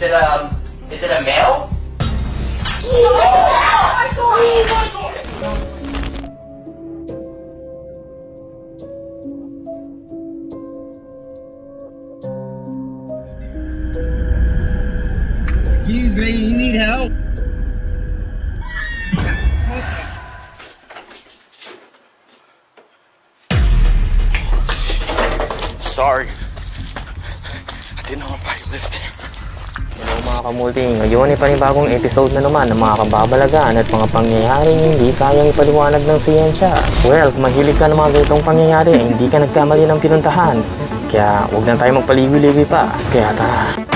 Is it um? Is it a male? Kamulti, ngayon ay panibagong episode na naman ng mga kababalagan at mga pangyayaring hindi kayang ipaliwanag ng siyensya. Well, kung mahilig ka ng mga ganitong pangyayari ay hindi ka nagkamali ng pinuntahan. Kaya huwag na tayo magpaligoy-ligoy pa. Kaya tara.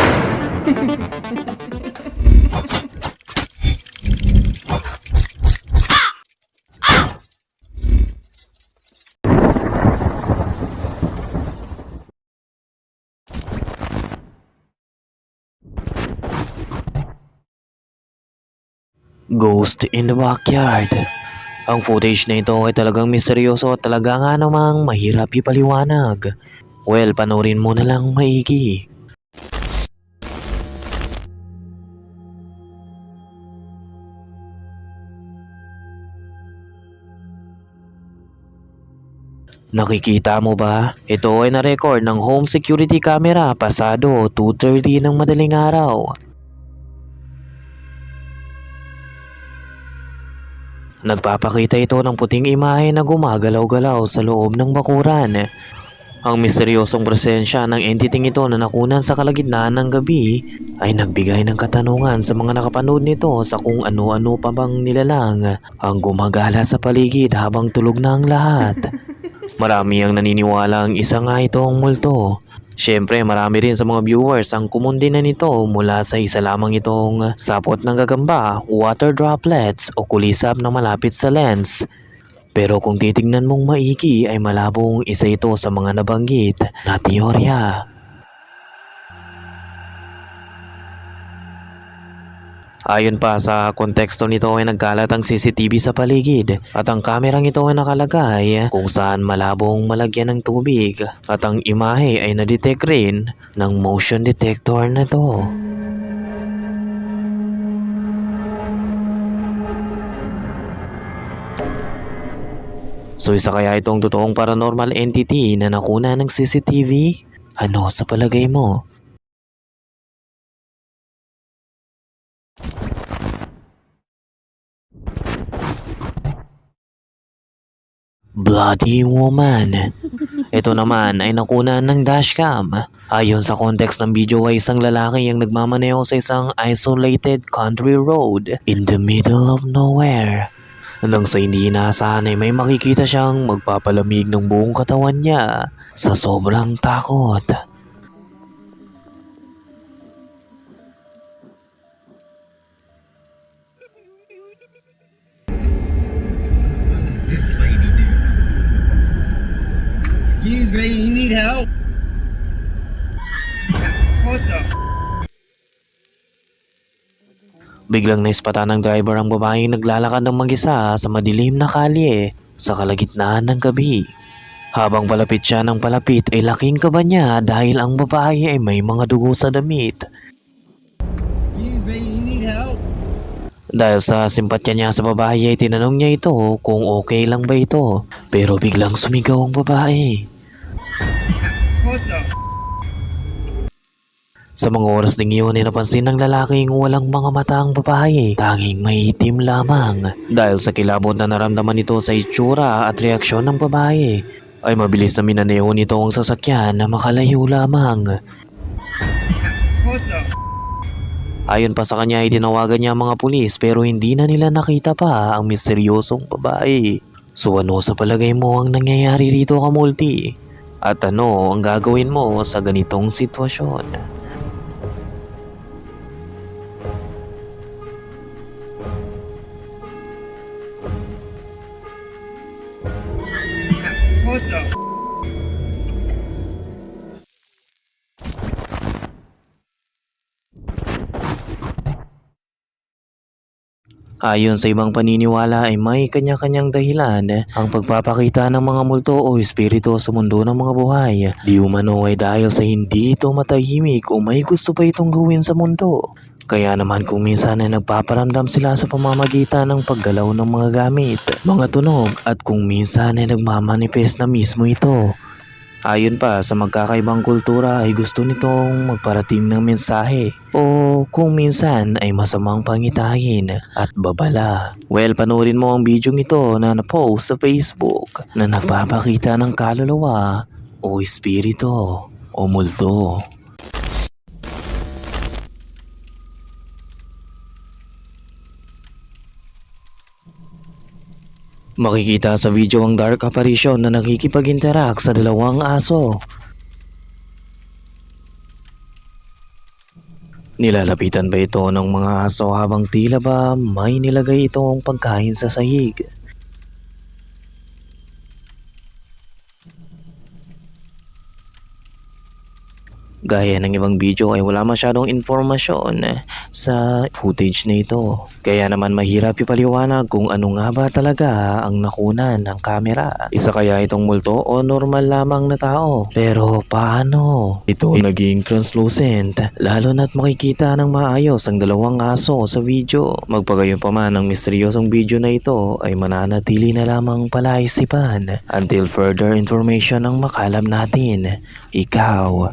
Ghost in the Backyard. Ang footage na ito ay talagang misteryoso at talaga nga namang mahirap ipaliwanag. Well, panoorin mo na lang maigi. Nakikita mo ba? Ito ay na-record ng home security camera pasado 2.30 ng madaling araw. Nagpapakita ito ng puting imahe na gumagalaw-galaw sa loob ng bakuran. Ang misteryosong presensya ng entiting ito na nakunan sa kalagitnaan ng gabi ay nagbigay ng katanungan sa mga nakapanood nito sa kung ano-ano pa bang nilalang ang gumagala sa paligid habang tulog na ang lahat. Marami ang naniniwala ang isa nga itong multo. Siyempre marami rin sa mga viewers ang kumundi na nito mula sa isa lamang itong sapot ng gagamba, water droplets o kulisap na malapit sa lens. Pero kung titignan mong maigi ay malabong isa ito sa mga nabanggit na teorya. Ayon pa sa konteksto nito ay nagkalat ang CCTV sa paligid at ang kamerang ito ay nakalagay kung saan malabong malagyan ng tubig at ang imahe ay nadetect rin ng motion detector na to. So isa kaya itong totoong paranormal entity na nakuna ng CCTV? Ano sa palagay mo? Bloody Woman. Ito naman ay nakuna ng dashcam. Ayon sa context ng video ay isang lalaki ang nagmamaneho sa isang isolated country road in the middle of nowhere. Nang sa hindi inaasahan ay may makikita siyang magpapalamig ng buong katawan niya sa sobrang takot. Excuse me, you need help? What the? Biglang naispatan ng driver ang babaeng naglalakad ng mag-isa sa madilim na kalye sa kalagitnaan ng gabi. Habang palapit siya ng palapit ay laking kaba niya dahil ang babae ay may mga dugo sa damit. Need help? Dahil sa simpatya niya sa babae ay tinanong niya ito kung okay lang ba ito. Pero biglang sumigaw ang babae. What? Sa mga oras ding iyon ay napansin ng lalaking walang mga mata ang babae. Tanging may itim lamang. Dahil sa kilabot na naramdaman nito sa itsura at reaksyon ng babae, ay mabilis na minaneo nito ang sasakyan na makalayo lamang. Ayon pa sa kanya ay tinawagan niya ang mga pulis pero hindi na nila nakita pa ang misteryosong babae. So ano sa palagay mo ang nangyayari rito kamulti? At ano ang gagawin mo sa ganitong sitwasyon? Ayon sa ibang paniniwala ay may kanya-kanyang dahilan ang pagpapakita ng mga multo o espiritu sa mundo ng mga buhay. Di umano ay dahil sa hindi ito matahimik o may gusto pa itong gawin sa mundo. Kaya naman kung minsan ay nagpaparamdam sila sa pamamagitan ng paggalaw ng mga gamit, mga tunog at kung minsan ay nagmamanifest na mismo ito. Ayon pa sa magkakaibang kultura ay gusto nitong magparating ng mensahe o kung minsan ay masamang pangitain at babala. Well, panoorin mo ang video ito na na-post sa Facebook na nagpapakita ng kaluluwa o espiritu o multo. Makikita sa video ang dark apparition na nakikipag-interact sa dalawang aso. Nilalapitan ba ito ng mga aso habang tila ba may nilagay itong pagkain sa sahig? Gaya ng ibang video ay wala masyadong informasyon sa footage na ito. Kaya naman mahirap ipaliwanag kung ano nga ba talaga ang nakunan ng kamera. Isa kaya itong multo o normal lamang na tao? Pero paano? Ito ay naging translucent lalo na't makikita ng maayos ang dalawang aso sa video. Magpagayon pa man ang misteryosong video na ito ay mananatili na lamang palaisipan until further information ang makalam natin. Ikaw,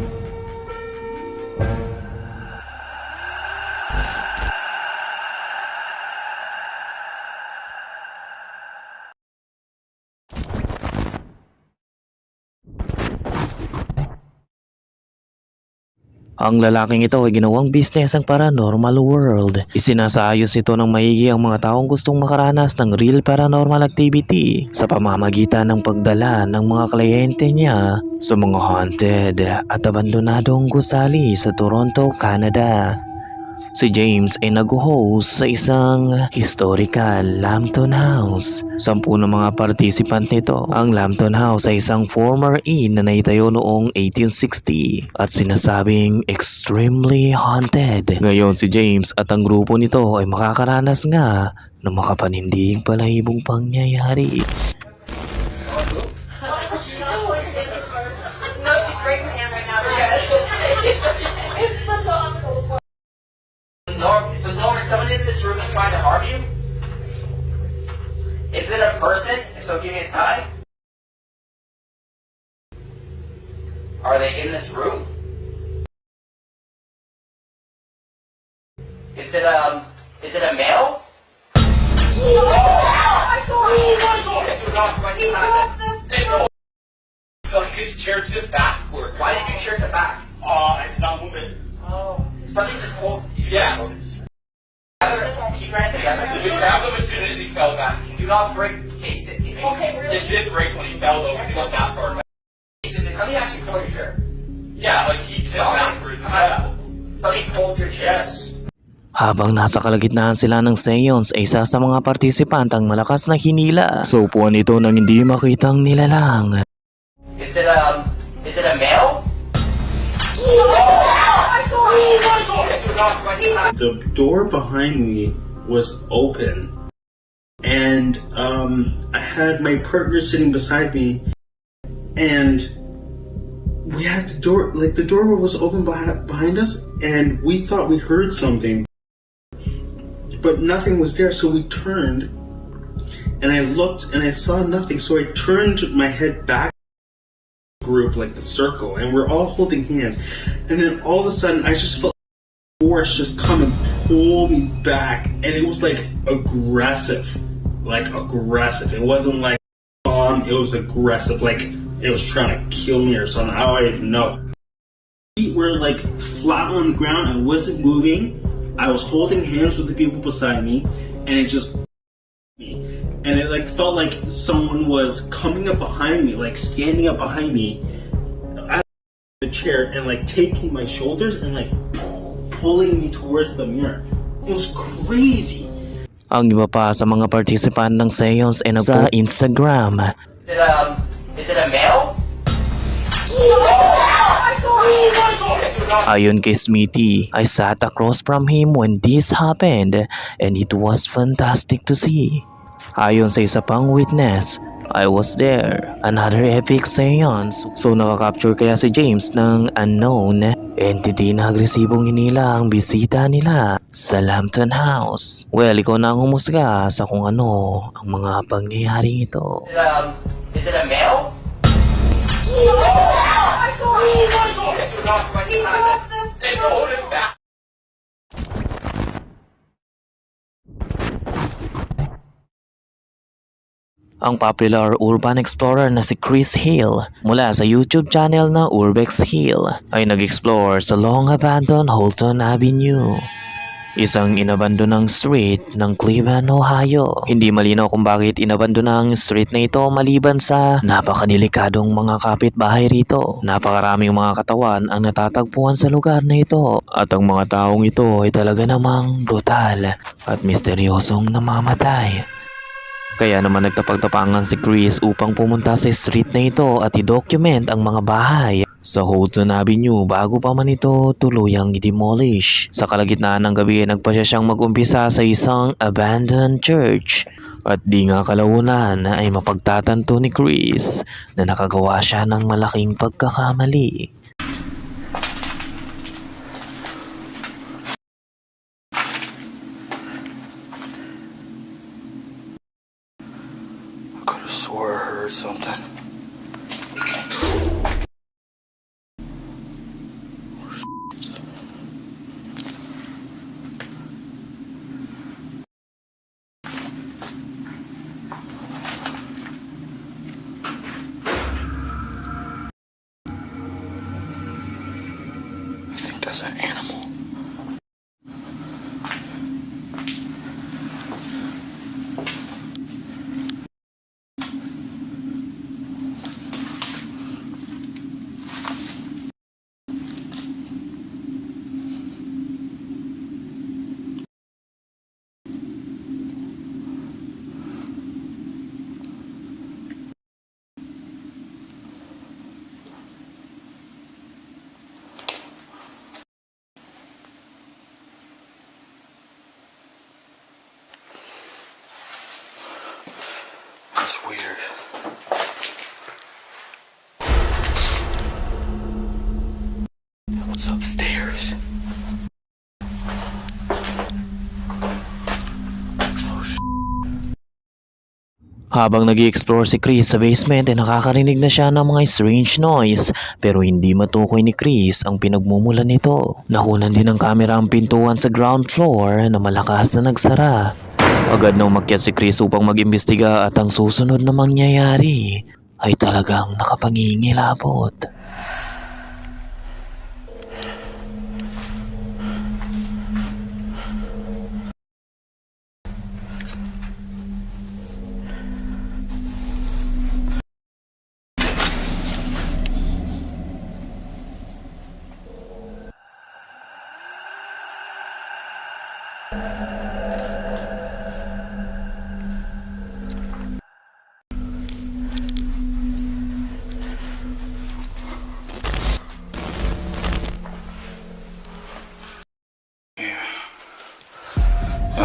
Ang lalaking ito ay ginawang business ang paranormal world. Isinasayos ito ng maigi ang mga taong gustong makaranas ng real paranormal activity sa pamamagitan ng pagdala ng mga kliyente niya sa mga haunted at abandonadong gusali sa Toronto, Canada. Si James ay nag-host sa isang historical Lambton House. Sampu ng mga participant nito. Ang Lambton House ay isang former inn na naitayo noong 1860 at sinasabing extremely haunted. Ngayon si James at ang grupo nito ay makakaranas nga ng makapanindig balahibong pangyayari. one. Norm, so Norman, someone in this room is trying to harm you? Is it a person? If so, give me a sign. Are they in this room? Is it um? Is it a male? Oh my god! Do not He broke the Like his chair tipped backward. Why did you shirt it back? Uh, I did not move it. Oh, something just pulled. Yeah. He ran together. We grabbed him as soon as he fell back. Do not break. Hey, sit. Hey, Okay, really? It did break when he fell though, because he got that far back. so did somebody actually pull your chair? Yeah, like he tipped backwards. Yeah. Somebody pulled your chair. Yes. Habang nasa kalagitnaan sila ng seance ay isa sa mga partisipant ang malakas na hinila. So upuan ito nang hindi makitang nilalang. Is it um? Is it a male? The door behind me was open and um, i had my partner sitting beside me and we had the door like the door was open behind, us and we thought we heard something but nothing was there so we turned and i looked and i saw nothing so i turned my head back group like the circle and we're all holding hands and then all of a sudden i just felt force just come and pull me back. And it was like aggressive. Like aggressive. It wasn't like um it was aggressive. Like it was trying to kill me or something. I don't even know. Feet were like flat on the ground. I wasn't moving. I was holding hands with the people beside me and it just me. And it like felt like someone was coming up behind me like standing up behind me the chair and like taking my shoulders and like pulling me towards the mirror. It was crazy. Ang iba pa sa mga participant ng seance ay nag sa Instagram. Is it, um, is it a male? Ayon kay Smithy, I sat across from him when this happened and it was fantastic to see. Ayon sa isa pang witness, I was there. Another epic seance. So nakakapture kaya si James ng unknown entity na agresibong hinila ang bisita nila sa Lambton House. Well, ikaw na ang humusga sa kung ano ang mga pangyayaring ito. Is it, um, is it a male? Him back. Ang popular urban explorer na si Chris Hill mula sa YouTube channel na Urbex Hill ay nag-explore sa long abandoned Holton Avenue. Isang inabandonang street ng Cleveland, Ohio. Hindi malinaw kung bakit inabandona ang street na ito maliban sa napakanilikadong mga kapitbahay rito. Napakaraming mga katawan ang natatagpuan sa lugar na ito at ang mga taong ito ay talaga namang brutal at misteryosong namamatay. Kaya naman nagtapagtapangan si Chris upang pumunta sa street na ito at i-document ang mga bahay sa Holton Avenue bago pa man ito tuluyang i-demolish. Sa kalagitnaan ng gabi nagpasya siyang mag-umpisa sa isang abandoned church. At di nga kalaunan ay mapagtatanto ni Chris na nakagawa siya ng malaking pagkakamali. Could have swore I heard something. Weird. What's upstairs? Oh, Habang nag explore si Chris sa basement ay nakakarinig na siya ng mga strange noise pero hindi matukoy ni Chris ang pinagmumulan nito. Nakunan din ng kamera ang pintuan sa ground floor na malakas na nagsara. Agad nang umakyat si Chris upang mag-imbestiga at ang susunod na mangyayari ay talagang nakapangingilabot.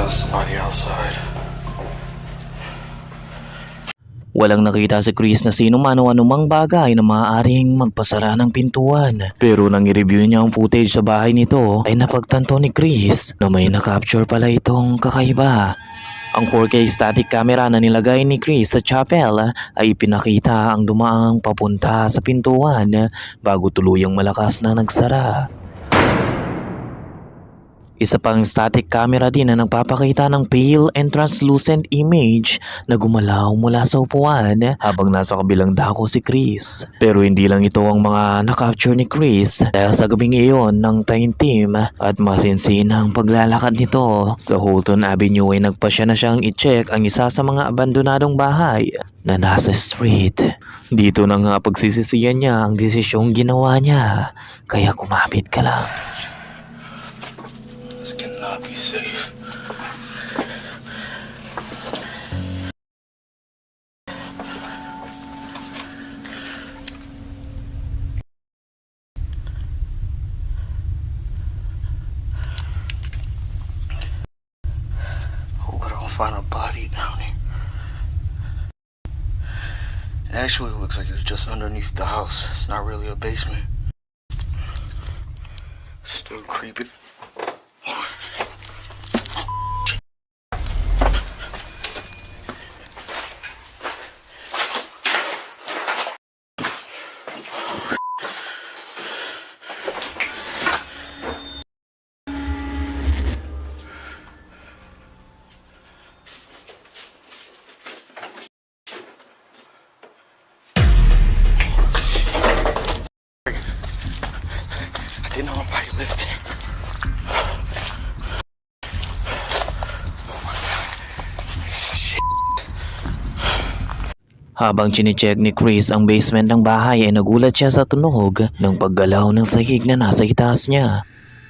There's somebody outside. Walang nakita si Chris na sino man o anumang bagay na maaaring magpasara ng pintuan. Pero nang i-review niya ang footage sa bahay nito ay napagtanto ni Chris na may nakapture pala itong kakaiba. Ang 4K static camera na nilagay ni Chris sa chapel ay pinakita ang dumaang papunta sa pintuan bago tuluyang malakas na nagsara. Isa pang static camera din na nagpapakita ng pale and translucent image na gumalaw mula sa upuan habang nasa kabilang dako si Chris. Pero hindi lang ito ang mga nakapture ni Chris dahil sa gabing iyon ng time team at masinsin ang paglalakad nito sa Holton Avenue ay nagpasya na siyang i-check ang isa sa mga abandonadong bahay na nasa street. Dito na nga pagsisisiyan niya ang desisyong ginawa niya kaya kumapit ka lang. This cannot be safe. Find a body down here. It actually looks like it's just underneath the house. It's not really a basement. Still creepy. Habang chinecheck ni Chris ang basement ng bahay ay nagulat siya sa tunog ng paggalaw ng sahig na nasa itaas niya.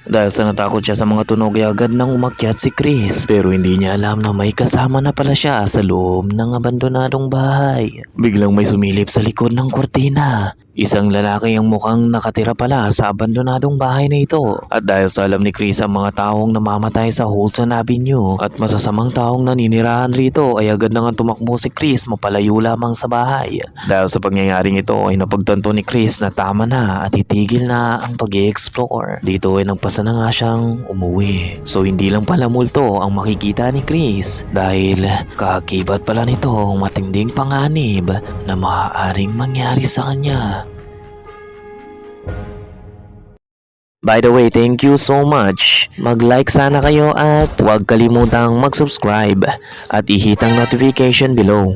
Dahil sa natakot siya sa mga tunog ay agad nang umakyat si Chris pero hindi niya alam na may kasama na pala siya sa loob ng abandonadong bahay. Biglang may sumilip sa likod ng kortina. Isang lalaki ang mukhang nakatira pala sa abandonadong bahay na ito. At dahil sa alam ni Chris ang mga taong namamatay sa Holton Avenue at masasamang taong naninirahan rito ay agad na nga tumakbo si Chris mapalayo lamang sa bahay. Dahil sa pangyayaring ito ay napagtanto ni Chris na tama na at itigil na ang pag explore Dito ay nagpasa na nga siyang umuwi. So hindi lang pala multo ang makikita ni Chris dahil kakibat pala nito ang matinding panganib na maaaring mangyari sa kanya. By the way, thank you so much. Mag-like sana kayo at huwag kalimutang mag-subscribe at ihit ang notification below.